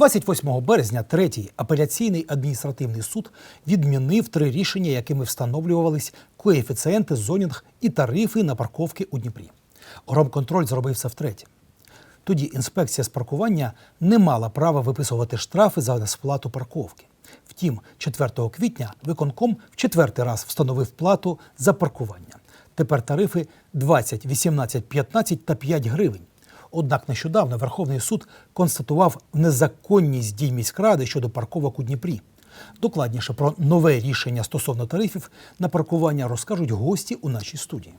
28 березня третій апеляційний адміністративний суд відмінив три рішення, якими встановлювались коефіцієнти зонінг і тарифи на парковки у Дніпрі. Громконтроль зробив це втретє. Тоді інспекція з паркування не мала права виписувати штрафи за несплату парковки. Втім, 4 квітня виконком в четвертий раз встановив плату за паркування. Тепер тарифи 20, 18, 15 та 5 гривень. Однак нещодавно Верховний суд констатував незаконність дій міськради щодо парковок у Дніпрі. Докладніше про нове рішення стосовно тарифів на паркування розкажуть гості у нашій студії.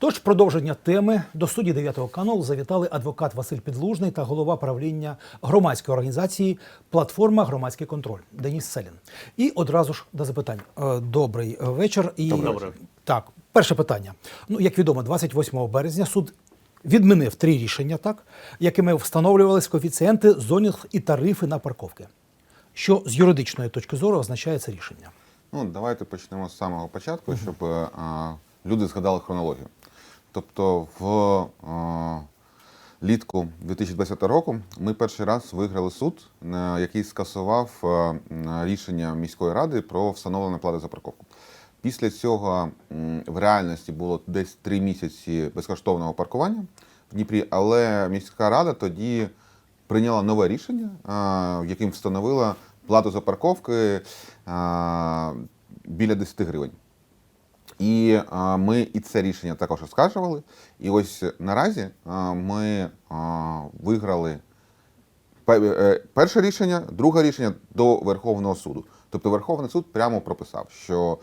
Тож продовження теми до студії 9 каналу завітали адвокат Василь Підлужний та голова правління громадської організації Платформа Громадський контроль Деніс Селін. І одразу ж до запитань. Е, Добрий вечір. І Добрий. так, перше питання. Ну, як відомо, 28 березня суд відмінив три рішення, так, якими встановлювались коефіцієнти зонінг і тарифи на парковки. Що з юридичної точки зору означає це рішення? Ну, давайте почнемо з самого початку, щоб е, а, люди згадали хронологію. Тобто, в е, літку 2020 року ми перший раз виграли суд, який скасував рішення міської ради про встановлення плати за парковку. Після цього в реальності було десь три місяці безкоштовного паркування в Дніпрі, але міська рада тоді прийняла нове рішення, яким встановила плату за парковки біля 10 гривень. І а, ми і це рішення також оскаржували. І ось наразі ми виграли пе- е, перше рішення, друге рішення до Верховного суду. Тобто Верховний суд прямо прописав, що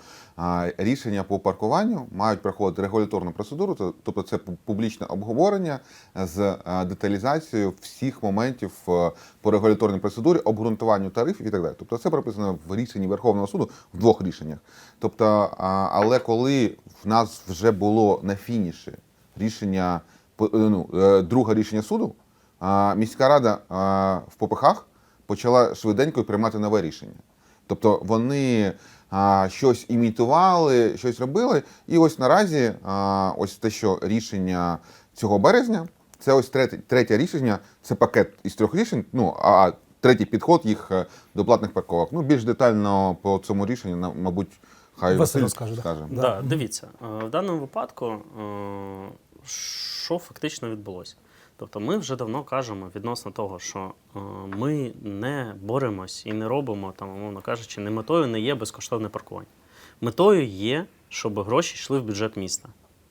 рішення по паркуванню мають проходити регуляторну процедуру, тобто це публічне обговорення з деталізацією всіх моментів е, по регуляторній процедурі, обґрунтуванню тарифів і так далі. Тобто це прописано в рішенні Верховного суду в двох рішеннях. Тобто, але коли в нас вже було на фініші рішення, по- ну, е, друге рішення суду, міська рада в попихах почала швиденько приймати нове рішення. Тобто вони а, щось імітували, щось робили. І ось наразі, а, ось те, що рішення цього березня, це ось третє, третє рішення, це пакет із трьох рішень. Ну а третій підход їх е, до платних парковок. Ну більш детально по цьому рішенню, на- мабуть, хай Василь Василь розкаже, да. скаже. Да. Да. дивіться, е, в даному випадку, е, що фактично відбулося? Тобто ми вже давно кажемо відносно того, що е, ми не боремось і не робимо, там, умовно кажучи, не метою не є безкоштовне паркування. Метою є, щоб гроші йшли в бюджет міста.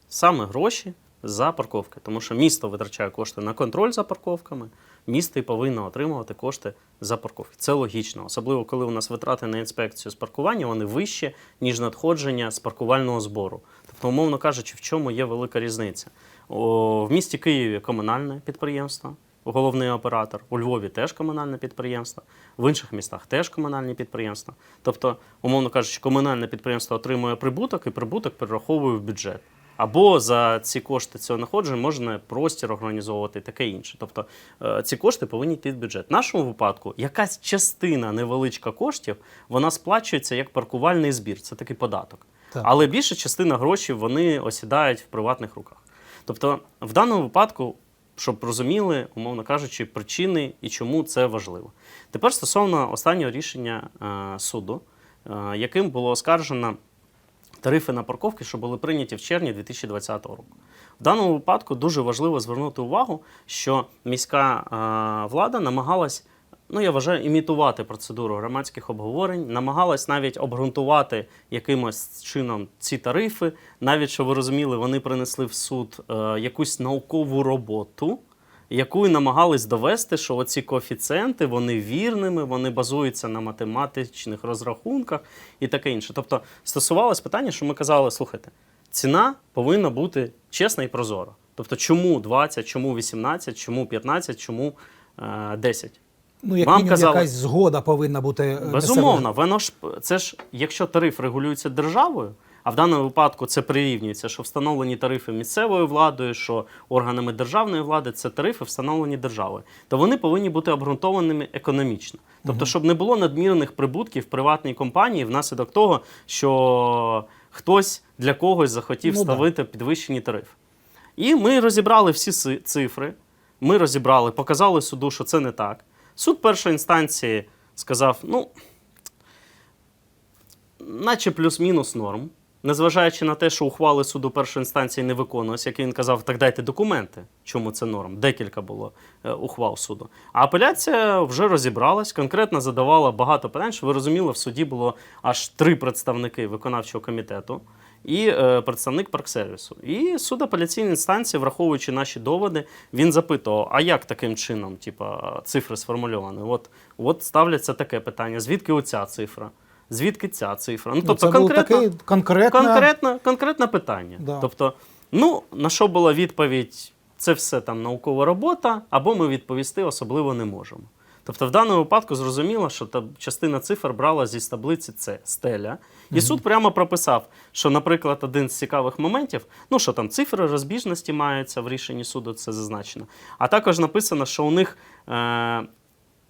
Саме гроші за парковки. Тому що місто витрачає кошти на контроль за парковками, місто і повинно отримувати кошти за парковки. Це логічно, особливо коли у нас витрати на інспекцію з паркування вони вищі, ніж надходження з паркувального збору. Тобто, умовно кажучи, в чому є велика різниця? О, в місті Києві комунальне підприємство, головний оператор, у Львові теж комунальне підприємство, в інших містах теж комунальні підприємства. Тобто, умовно кажучи, комунальне підприємство отримує прибуток і прибуток перераховує в бюджет. Або за ці кошти цього находження можна простір організовувати і таке інше. Тобто е, ці кошти повинні йти в бюджет. В нашому випадку якась частина невеличка коштів вона сплачується як паркувальний збір. Це такий податок. Так. Але більша частина грошей вони осідають в приватних руках. Тобто, в даному випадку, щоб розуміли, умовно кажучи, причини і чому це важливо. Тепер стосовно останнього рішення е, суду, е, яким було оскаржено тарифи на парковки, що були прийняті в червні 2020 року. В даному випадку дуже важливо звернути увагу, що міська е, влада намагалась, ну я вважаю, імітувати процедуру громадських обговорень, намагалась навіть обґрунтувати якимось чином ці тарифи. Навіть що ви розуміли, вони принесли в суд е, якусь наукову роботу. Яку намагались довести, що оці коефіцієнти вони вірними, вони базуються на математичних розрахунках і таке інше. Тобто стосувалось питання, що ми казали: слухайте, ціна повинна бути чесна і прозора. Тобто, чому 20, чому 18, чому 15, чому е, 10? Ну, як Вам мінімум, казали- якась згода повинна бути. е, Безумовно, воно ж це ж, якщо тариф регулюється державою, а в даному випадку це прирівнюється, що встановлені тарифи місцевою владою, що органами державної влади це тарифи встановлені державою, то вони повинні бути обґрунтованими економічно. Тобто, щоб не було надмірних прибутків приватній компанії внаслідок того, що хтось для когось захотів Ну, да. підвищені тарифи. І ми розібрали всі цифри. Ми розібрали, показали суду, що це не так. Суд першої інстанції сказав: ну, наче плюс-мінус норм. Незважаючи на те, що ухвали суду першої інстанції не виконувалися, як він казав, так дайте документи, чому це норм. Декілька було е, ухвал суду. А апеляція вже розібралась, конкретно задавала багато питань. Що ви розуміли, в суді було аж три представники виконавчого комітету і е, представник парксервісу. І суд апеляційної інстанції, враховуючи наші доводи, він запитував: а як таким чином, типа, цифри сформульовані? От, от ставляться таке питання: звідки оця цифра? Звідки ця цифра? Ну, тобто, це було конкретно, таке конкретне, конкретне, конкретне питання. Да. Тобто, ну, на що була відповідь, це все там наукова робота, або ми відповісти особливо не можемо. Тобто, в даному випадку зрозуміло, що та частина цифр брала зі таблиці С стеля. І суд прямо прописав, що, наприклад, один з цікавих моментів, ну що там цифри розбіжності маються в рішенні суду, це зазначено. А також написано, що у них е,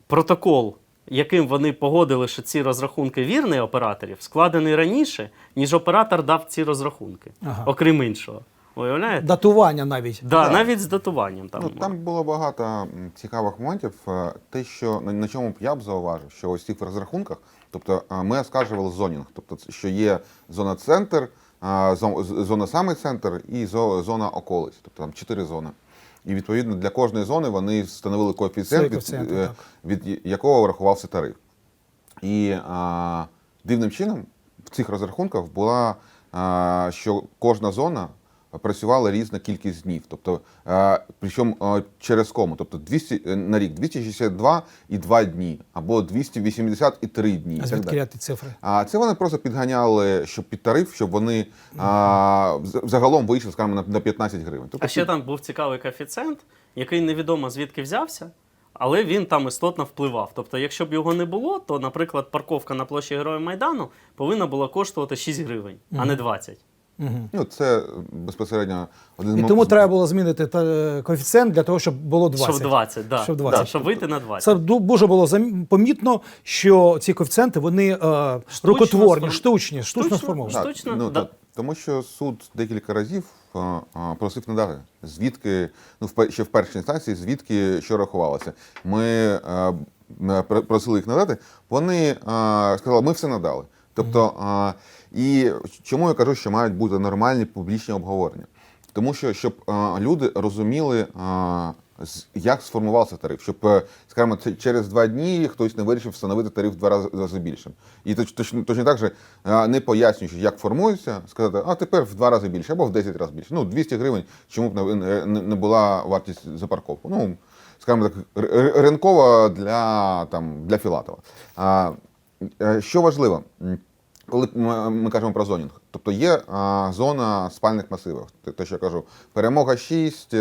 протокол, яким вони погодили, що ці розрахунки вірні операторів, складений раніше, ніж оператор дав ці розрахунки, Ага. окрім іншого. Уявляєте? датування навіть. Да, Так. навіть з датуванням там. Ну, там було багато цікавих моментів. Е, Те, що на, чому б я б зауважив, що ось цих розрахунках, тобто е, ми оскаржували зонінг, тобто це- що є зона центр, зона саме центр і зо- зона околиць, тобто там чотири зони. І відповідно для кожної зони вони встановили коефіцієнт, від, е, від якого врахувався тариф. І а, дивним чином в цих розрахунках була, а, що кожна зона працювала різна кількість днів. Тобто, причому через кому. Тобто 200, е, на рік 262 і 2 дні, або 280 і 3 дні. А звідки ті цифри? А це вони просто підганяли, щоб під тариф, щоб вони а, загалом вийшли, скажімо, на, на 15 гривень. Тобто, А ще там був цікавий коефіцієнт, який невідомо звідки взявся, але він там істотно впливав. Тобто, якщо б його не було, то, наприклад, парковка на площі Героїв Майдану повинна була коштувати 6 гривень, а не 20. Угу. ну, це безпосередньо один І тому треба було змінити та, коефіцієнт для того, щоб було 20. Щоб 20, да. Щоб 20. Да, щоб вийти на 20. Це дуже було зам- помітно, що ці коефіцієнти вони е, рукотворні, сформ- штучні, штучно Штучно, сформовані. Штучно, ну, да. тому що суд декілька разів а, а, просив надати, звідки, ну, в ще в першій інстанції, звідки що рахувалося. Ми е, просили їх надати, вони е, сказали, ми все надали. Тобто, а, і чому я кажу, що мають бути нормальні публічні обговорення? Тому що щоб а, люди розуміли, а, як сформувався тариф, щоб, е, скажімо, через два дні хтось не вирішив встановити тариф в два рази, рази більшим. І точно, точно так же, не пояснюючи, як формується, сказати, а тепер в два рази більше або в 10 разів більше. Ну, 200 гривень, чому б не, була вартість за парковку. Ну, скажімо так, ринкова для, там, для Філатова. Е, що важливо? Коли ми, кажемо про зонінг, тобто є а, зона спальних масивів, те, що я кажу, перемога 6,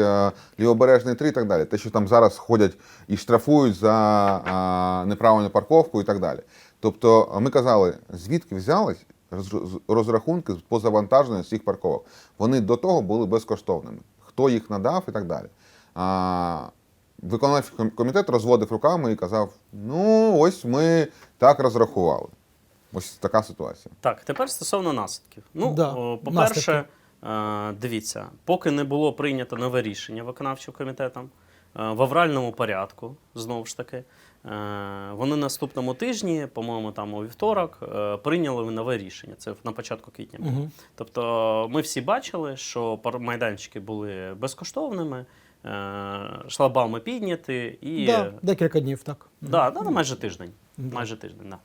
лівобережний 3 і так далі. Те, що там зараз ходять і штрафують за а, неправильну парковку і так далі. Тобто ми казали, звідки взялись розрахунки по завантаженню цих парковок. Вони до того були безкоштовними. Хто їх надав і так далі. А, виконавчий комітет розводив руками і казав: ну, ось ми так розрахували. Ось така ситуація. Так, тепер стосовно наслідків. Ну, Да, по-перше, е, дивіться, поки не було прийнято нове рішення виконавчим комітетом е, в авральному порядку, знову ж таки, е, вони наступному тижні, по-моєму, там у вівторок, прийняли нове рішення. Це на початку квітня. Мгм. Тобто ми всі бачили, що майданчики були безкоштовними, шлагбауми підняті і. Да, декілька днів, так. Да, да, майже тиждень. Да. Майже тиждень, да.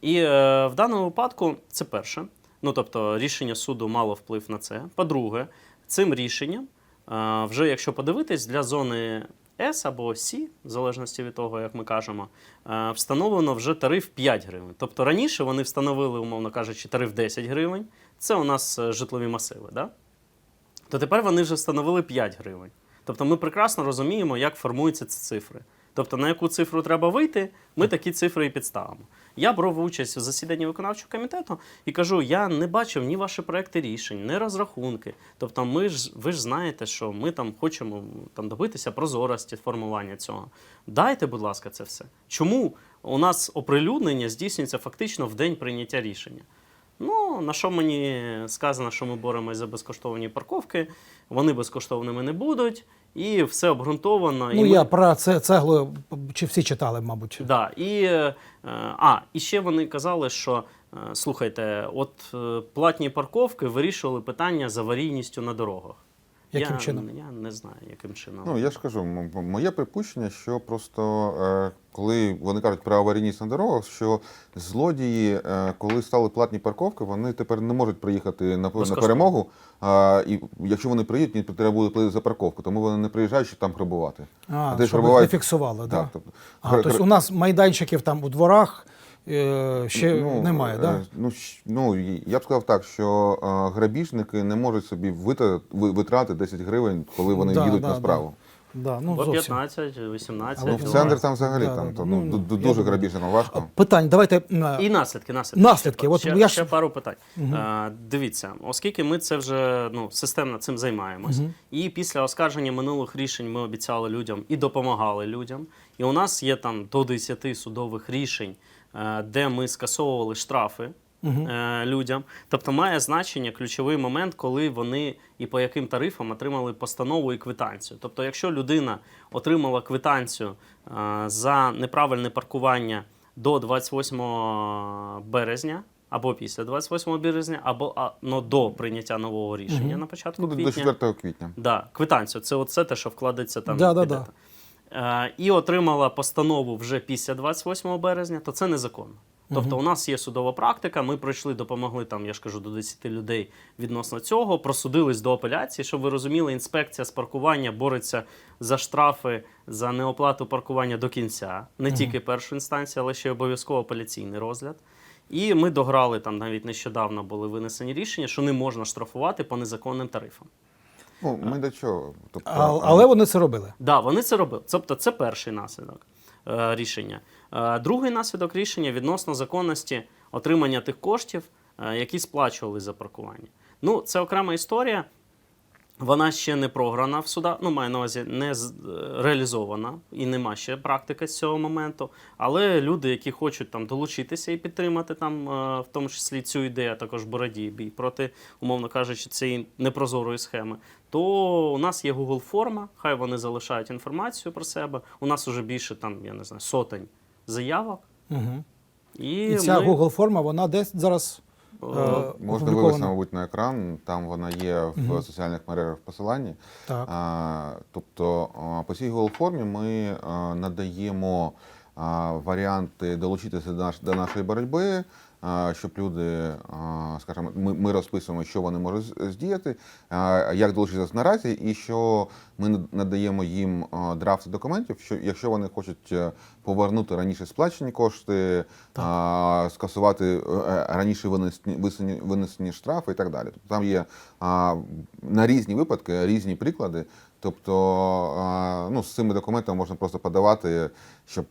І е, в даному випадку це перше. Ну, тобто, рішення суду мало вплив на це. По-друге, цим рішенням, е, вже якщо подивитись, для зони С або С, в залежності від того, як ми кажемо, е, встановлено вже тариф 5 гривень. Тобто раніше вони встановили, умовно кажучи, тариф 10 гривень. Це у нас е, житлові масиви. Да? то тепер вони вже встановили 5 гривень. Тобто ми прекрасно розуміємо, як формуються ці цифри. Тобто, на яку цифру треба вийти, ми такі цифри і підставимо. Я брав участь в засіданні виконавчого комітету і кажу: я не бачив ні ваші проекти рішень, ні розрахунки. Тобто, ми ж ви ж знаєте, що ми там хочемо там добитися прозорості формування цього. Дайте, будь ласка, це все. Чому у нас оприлюднення здійснюється фактично в день прийняття рішення? Ну, на що мені сказано, що ми боремось за безкоштовні парковки, вони безкоштовними не будуть. І все обґрунтовано. і я ми- про це цеглу чи всі читали, мабуть. Да, і, е, а, і ще вони казали, що е, слухайте, от е, платні парковки вирішували питання з аварійністю на дорогах. Яким я, чином? Я не знаю, яким чином. Ну, я ж кажу, моє припущення, що просто е, коли вони кажуть про аварійність на дорогах, що злодії, е, коли стали платні парковки, вони тепер не можуть приїхати на, на перемогу. А, і якщо вони приїдуть, їм треба буде платити за парковку, тому вони не приїжджають, щоб там прибувати. А, десь щоб їх прибувають- не фіксували, Так, да? тобто, А, гр- тобто у нас майданчиків там у дворах е, ще немає, е, да? Ну, ну, я б сказав так, що е, грабіжники не можуть собі витра- ви- витратити 10 гривень, коли вони Да, їдуть да, на справу. Да, ну, Або зовсім. 15, 18. Ну, в Ну, центр там взагалі Да, там, да, то, ну, ну, ду- ду- я дуже думаю. важко. Питань, давайте. е, І наслідки, наслідки. Наслідки, Ще, от ще, я ще пару питань. Е, дивіться, оскільки ми це вже ну, системно цим займаємось, і після оскарження минулих рішень ми обіцяли людям і допомагали людям. І у нас є там до 10 судових рішень, е, де ми скасовували штрафи. е, Людям, тобто має значення ключовий момент, коли вони і по яким тарифам отримали постанову і квитанцію. Тобто, якщо людина отримала квитанцію е, за неправильне паркування до 28 березня або після 28 березня, або а, ну, до прийняття нового рішення на початку Ну, квітня. до 4 квітня. Да, квитанцію. Це оце те, що вкладеться там. Да, да, да. Е, і отримала постанову вже після 28 березня, то це незаконно. Тобто, у нас є судова практика. Ми пройшли, допомогли там, я ж кажу, до 10 людей відносно цього, просудились до апеляції. Щоб ви розуміли, інспекція з паркування бореться за штрафи за неоплату паркування до кінця, не тільки першу інстанцію, але ще й обов'язково апеляційний розгляд. І ми дограли там навіть нещодавно були винесені рішення, що не можна штрафувати по незаконним тарифам. Ну, ми до чого? Тобто, А, але вони це робили. Да, вони це робили. Тобто це перший наслідок е, рішення. Е, другий наслідок рішення відносно законності отримання тих коштів, е, які сплачували за паркування. Ну, це окрема історія. Вона ще не програна в судах, ну маю на увазі не е, реалізована і нема ще практики з цього моменту. Але люди, які хочуть там долучитися і підтримати там, е, в тому числі цю ідею, а також боротьбі бій проти, умовно кажучи, цієї непрозорої схеми, то у нас є Google форма, хай вони залишають інформацію про себе. У нас вже більше там, я не знаю, сотень заявок. Угу. І, І ця ми, Google форма, вона десь зараз Можна вивести, мабуть, на екран, там вона є в соціальних мережах в посиланні. Так. А, тобто по цій голформі ми а, надаємо варіанти долучитися до, наш, до нашої боротьби, щоб люди, скажімо, ми, ми розписуємо, що вони можуть здіяти, як долучитися наразі, і що ми над- надаємо їм драфти документів, що якщо вони хочуть е, повернути раніше сплачені кошти, а, скасувати е, раніше винесені, винесені штрафи і так далі. Тобто там є на різні випадки, різні приклади. Тобто, ну, з цими документами можна просто подавати, щоб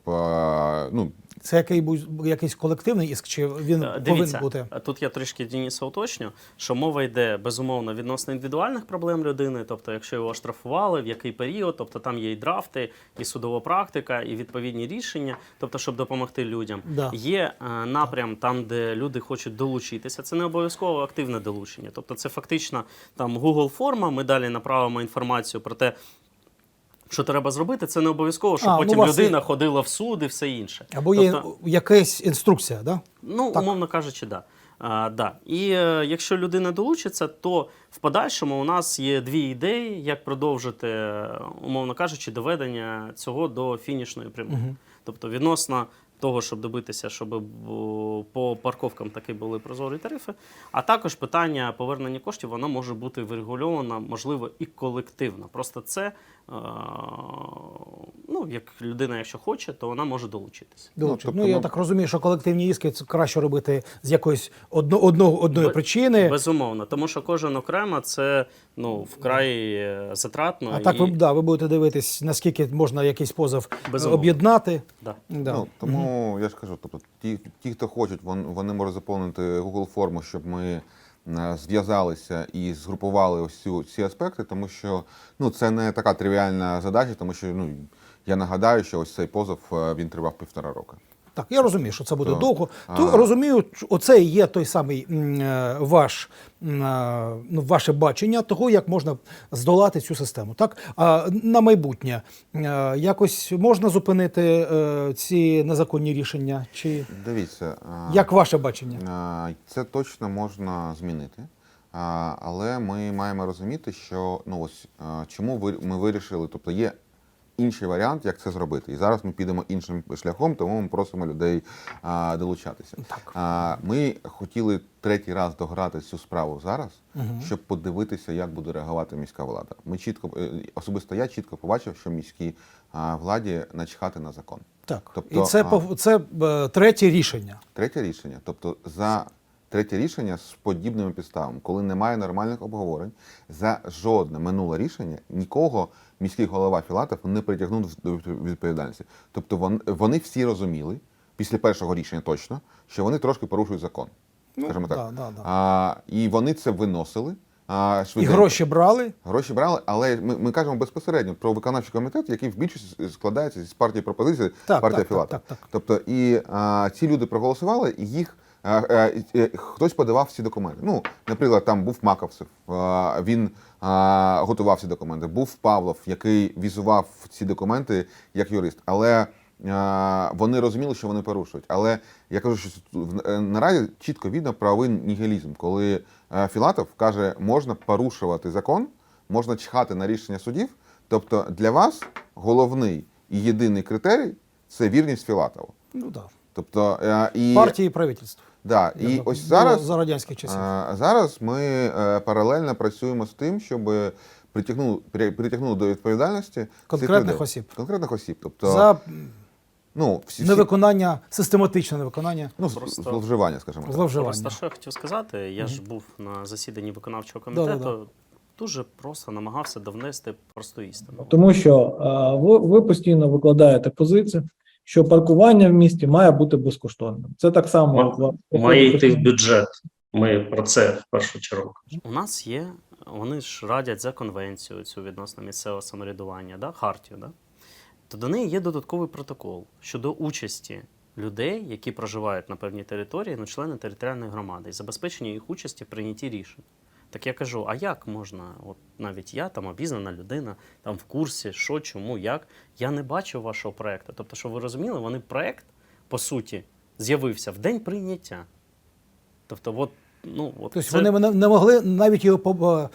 ну, Це який був якийсь колективний іск, чи він Е, повинен бути? тут я трішки Дениса уточню, що мова йде безумовно відносно індивідуальних проблем людини, тобто, якщо його штрафували, в який період, тобто там є і драфти, і судова практика, і відповідні рішення, тобто, щоб допомогти людям. Да. Є е, напрям там, де люди хочуть долучитися. Це не обов'язково активне долучення. Тобто, це фактично там Google форма. Ми далі направимо інформацію про те. Що треба зробити, це не обов'язково, щоб А, ну, потім у вас людина є- ходила в суд і все інше. Або є Тобто- якась інструкція, да? Ну, Так. умовно кажучи, да. А, да. І е, якщо людина долучиться, то в подальшому у нас є дві ідеї, як продовжити, е, умовно кажучи, доведення цього до фінішної прямої. Тобто, відносно того, щоб добитися, щоб е, по парковкам таки були прозорі тарифи. А також питання повернення коштів, воно може бути врегульовано, можливо, і колективно. Просто це, е, ну, як людина, якщо хоче, то вона може долучитися. Долучити. Ну, тобто я ми- так розумію, що колективні іски це краще робити з якоїсь одно, одного, одної Бе- причини. Безумовно, тому що кожен окремо це ну вкрай е, затратно. А так ви, да, ви будете дивитись, наскільки можна якийсь позов е, Безумовно. об'єднати. Да. Да. Ну, тому я ж кажу, тобто ті, ті, хто хочуть, вони можуть заповнити Google форму, щоб ми е, зв'язалися і згрупували ось цю, ці аспекти, тому що ну, це не така тривіальна задача, тому що ну, я нагадаю, що ось цей позов е, він тривав півтора року. так. Я розумію, що це буде То, довго. а- То розумію, оце і є той самий е, ваш е, ну, ваше бачення того, як можна здолати цю систему. Так а на майбутнє якось можна зупинити ці незаконні рішення, чи Дивіться, як ваше бачення? це точно можна змінити. Але ми маємо розуміти, що ну ось чому ми вирішили, тобто є інший варіант, як це зробити. І зараз ми підемо іншим шляхом, тому ми просимо людей а, долучатися. Так. А, ми хотіли третій раз дограти цю справу зараз, щоб подивитися, як буде реагувати міська влада. Ми чітко е, особисто я чітко побачив, що міській владі начхати на закон. Так, Тобто, і це а- це е, третє рішення. Третє рішення, тобто за третє рішення з подібними підставами, коли немає нормальних обговорень, за жодне минуле рішення нікого міський голова Філатов не притягнув до відповідальності. Тобто вони, вони всі розуміли після першого рішення точно, що вони трошки порушують закон. Скажімо так. да, да, да. А, і вони це виносили. А, І гроші брали. Гроші брали, але ми, ми кажемо безпосередньо про виконавчий комітет, який в більшості складається з партії пропозиції Так, партія так, Філатова. так, так, так. Тобто, і а, ці люди проголосували, і їх хтось подавав всі документи. Ну, наприклад, там був Маковцев, він готував ці документи. Був Павлов, який візував ці документи як юрист. Але вони розуміли, що вони порушують. Але я кажу, що е, наразі чітко видно правовий нігілізм, коли е, Філатов каже, можна порушувати закон, можна чхати на рішення судів. Тобто для вас головний і єдиний критерій це вірність Філатову. Ну так. Тобто е, і Партії і правительство. да, і Як ось зараз за радянських часів. е, зараз ми е, паралельно працюємо з тим, щоб притягнули притягнули до відповідальності Конкретних людей. осіб. Конкретних осіб. Тобто, За ну всі, всі невиконання, систематичне невиконання. ну, Просто- зловживання, скажімо так. Зловживання. Просто що я хотів сказати, я ж був на засіданні виконавчого комітету, дуже просто намагався довнести просту істину. Тому що е, ви, ви постійно викладаєте позицію, що паркування в місті має бути безкоштовним. Це так само Має йти в бюджет. Ми про це в першу чергу. У нас є, вони ж радять за конвенцію цю відносно місцевого самоврядування, да? хартію, да? то до неї є додатковий протокол щодо участі людей, які проживають на певній території, ну, члени територіальної громади, і забезпечення їх участі в прийнятті рішень. Так я кажу: а як можна, от навіть я, там обізнана людина, там в курсі, що, чому, як, я не бачив вашого проекту. Тобто, що ви розуміли, вони проект, по суті, з'явився в день прийняття. Тобто, от, ну, от Тобто це- вони не могли навіть його поб- е,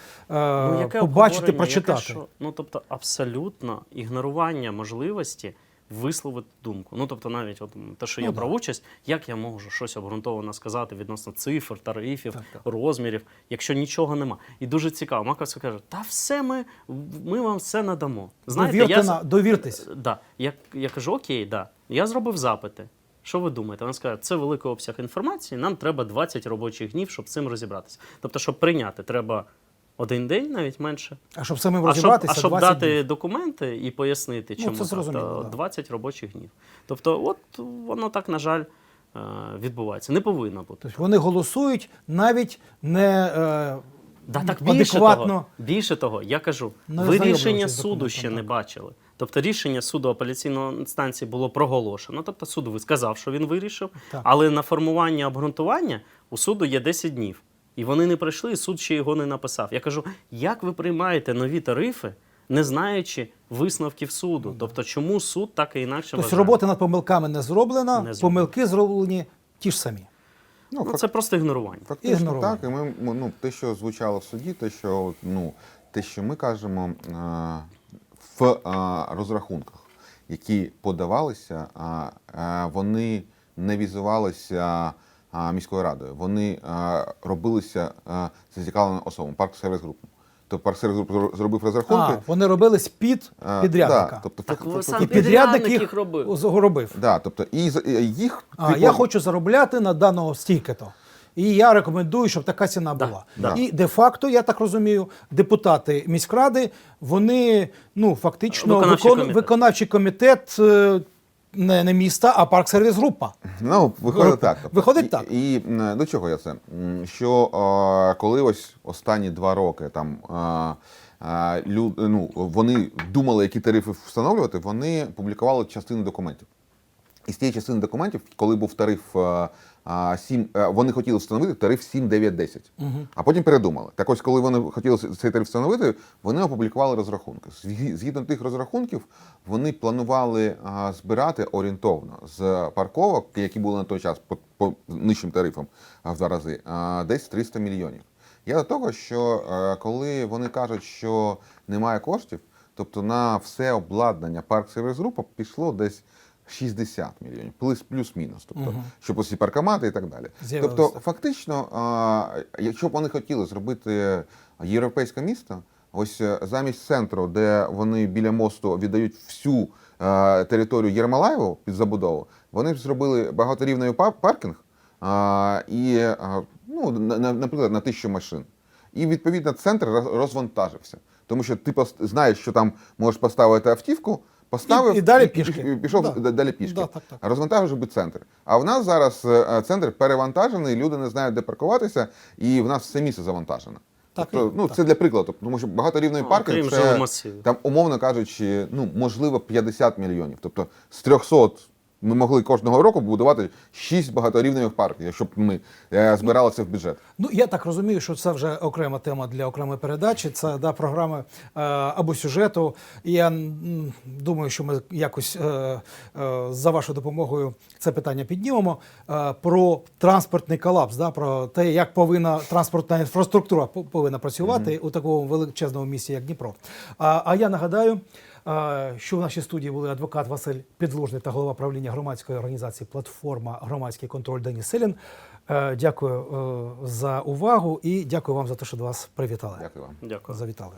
Ну, яке побачити, прочитати. яке що? Ну, тобто, абсолютно ігнорування можливості висловити думку. Ну, тобто, навіть от, те, що Ну, я да. брав участь, як я можу щось обґрунтовано сказати відносно цифр, тарифів, Так, так. розмірів, якщо нічого нема. І дуже цікаво. Маковська каже: та все ми, ми вам все надамо. Знаєте, Довірте я, на, довіртесь. Да. Я, я кажу, окей, да. Я зробив запити. Що ви думаєте? Вона сказала, це великий обсяг інформації, нам треба 20 робочих днів, щоб з цим розібратися. Тобто, щоб прийняти, треба один день, навіть менше. А щоб самим А щоб, а щоб 20 дати днів. документи і пояснити, Ну, чому це так, зрозуміло, то да. 20 робочих днів. Тобто, от воно так, на жаль, е, відбувається. Не повинно бути. Тобто вони голосують навіть не е, Да, так більше адекватно. того, більше того, я кажу, Не ви рішення суду ще не бачили. Тобто рішення суду апеляційної інстанції було проголошено. Тобто суд сказав, що він вирішив, Так. але на формування обґрунтування у суду є 10 днів. І вони не прийшли, і суд ще його не написав. Я кажу, як ви приймаєте нові тарифи, не знаючи висновків суду? Тобто, чому суд так і інакше Тобто вважає? робота над помилками не зроблена, Не зроблена. помилки зроблені ті ж самі. Ну, Ну, це просто ігнорування. Фактично Ігнорування. так, і ми ми, ну, те, що звучало в суді, те, що ну те, що ми кажемо е, в е, розрахунках, які подавалися, е, е, вони не візувалися міською радою. Вони робилися е, зацікавленим особам, парк сервіс групом. Тобто парк сервіс груп зробив розрахунки. А, вони робились під підрядника. Да, тобто, Так сам І підрядник їх їх робив. робив. да, тобто, і і їх А типу, я хочу заробляти на даного стільки-то. І я рекомендую, щоб така ціна була. да. І де-факто, я так розумію, депутати міськради, вони ну фактично Виконавчий викон- комітет. виконавчий комітет е, не, не міста, а парк сервіс група. Ну, виходить так. Тобто, Виходить і, так. І, до чого я це? Що е, коли ось останні два роки там е, е, лю, ну, вони думали, які тарифи встановлювати, вони публікували частину документів. із тієї частини документів, коли був тариф 7, е, вони хотіли встановити тариф 7, 9, 10. А потім передумали. Так ось, коли вони хотіли цей тариф встановити, вони опублікували розрахунки. Згідно тих розрахунків, вони планували збирати орієнтовно з парковок, які були на той час по, по нижчим тарифам в два рази, десь 300 мільйонів. Я до того, що е, коли вони кажуть, що немає коштів, тобто на все обладнання парк сервіс група пішло десь 60 мільйонів, плюс- плюс-мінус. Тобто, щоб усі паркомати і так далі. Тобто, фактично, а, якщо б вони хотіли зробити європейське місто, ось е, замість центру, де вони біля мосту віддають всю е, територію Єрмолаєву під забудову, вони б зробили багаторівневий па- паркінг а, і, а, ну, на- на- наприклад, на тисячу машин. І відповідно центр роз- розвантажився. Тому що ти знаєш, що там можеш поставити автівку, поставив І- і далі пішки. і пішов Да. далі пішки. Да, так, так. Розвантажив би центр. А в нас зараз е, центр перевантажений, люди не знають, де паркуватися, і в нас все місце завантажено. Так, тобто, ну, так. це для прикладу, тому що багаторівний парки паркінг це там, умовно кажучи, ну можливо 50 мільйонів. Тобто з 300 ми могли кожного року будувати 6 багаторівневих парків, якщо б ми е, збирали це в бюджет. Ну, я так розумію, що це вже окрема тема для окремої передачі. Це да, програми е, або сюжету. І я м, думаю, що ми якось е, за вашою допомогою це питання піднімемо. Про транспортний колапс, да, про те, як повинна транспортна інфраструктура по- повинна працювати у такому величезному місті, як Дніпро. А, а я нагадаю. Що в нашій студії були адвокат Василь Підложний та голова правління громадської організації Платформа Громадський контроль Деніс Селін. Е, Дякую е, за увагу і дякую вам за те, що до вас привітали. Дякую вам. Дякую. Завітали.